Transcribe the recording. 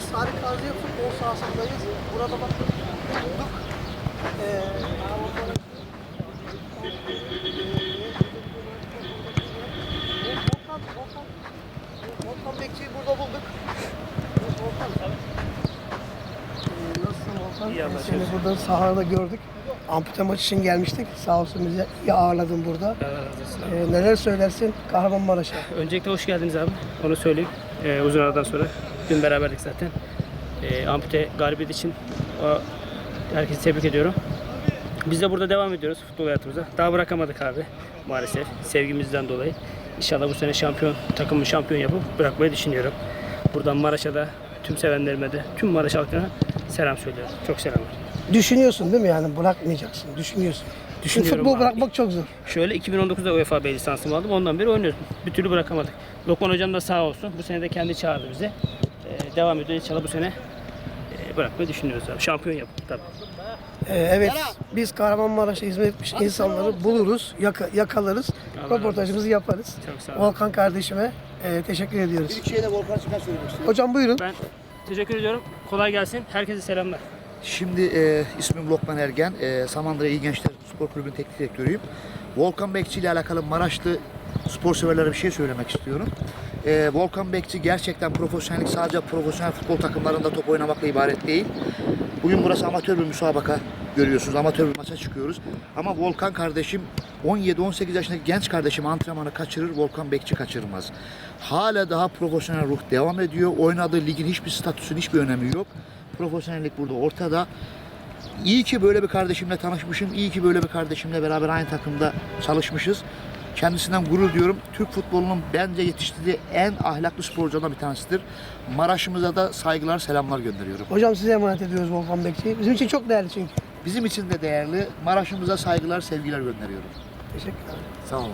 biz Harik Gazi'ye futbol sahasındayız. Burada bak bulduk. Ee, Volkan, Volkan, Volkan Bekçi'yi burada bulduk. Volkan. Ee, Nasılsın Volkan? İyi Seni burada sahada gördük. Ampute maç için gelmiştik. Sağ olsun bize iyi ağırladın burada. Ee, neler söylersin Kahramanmaraş'a? Öncelikle hoş geldiniz abi. Onu söyleyeyim. Ee, uzun aradan sonra. Dün beraberdik zaten. Ee, ampute galibiyet için o, herkesi tebrik ediyorum. Biz de burada devam ediyoruz futbol hayatımıza. Daha bırakamadık abi maalesef sevgimizden dolayı. İnşallah bu sene şampiyon, takımı şampiyon yapıp bırakmayı düşünüyorum. Buradan Maraş'a da tüm sevenlerime de tüm Maraş halkına selam söylüyorum. Çok selamlar. Düşünüyorsun değil mi yani bırakmayacaksın, düşünüyorsun. Çünkü Düşünüyorum futbol abi. bırakmak çok zor. Şöyle 2019'da UEFA B lisansımı aldım. Ondan beri oynuyoruz. Bir türlü bırakamadık. Lokman hocam da sağ olsun. Bu sene de kendi çağırdı bize. Ee, devam ediyor. İnşallah bu sene e, bırakmayı düşünüyoruz abi. Şampiyon yapıp tabii. Ee, evet, biz Kahramanmaraş'a hizmet etmiş insanları buluruz, yaka- yakalarız, Allah röportajımızı yaparız. Çok sağ olun. Volkan kardeşime e, teşekkür ediyoruz. İlk şeyde Volkan Çıkar söylemek istiyorum. Hocam buyurun. Ben teşekkür ediyorum. Kolay gelsin. Herkese selamlar. Şimdi e, ismim Lokman Ergen. E, Samandıra İyi Gençler Spor Kulübü'nün teknik direktörüyüm. Volkan Bekçi ile alakalı Maraşlı spor severlere bir şey söylemek istiyorum. E, Volkan Bekçi gerçekten profesyonellik sadece profesyonel futbol takımlarında top oynamakla ibaret değil. Bugün burası amatör bir müsabaka görüyorsunuz. Amatör bir maça çıkıyoruz. Ama Volkan kardeşim 17-18 yaşındaki genç kardeşim antrenmanı kaçırır, Volkan Bekçi kaçırmaz. Hala daha profesyonel ruh devam ediyor. Oynadığı ligin hiçbir statüsünün hiçbir önemi yok. Profesyonellik burada ortada. İyi ki böyle bir kardeşimle tanışmışım. İyi ki böyle bir kardeşimle beraber aynı takımda çalışmışız. Kendisinden gurur diyorum. Türk futbolunun bence yetiştirdiği en ahlaklı sporcularından bir tanesidir. Maraş'ımıza da saygılar, selamlar gönderiyorum. Hocam size emanet ediyoruz Volkan Bekçi'yi. Bizim için çok değerli çünkü. Bizim için de değerli. Maraş'ımıza saygılar, sevgiler gönderiyorum. Teşekkür ederim. Sağ olun.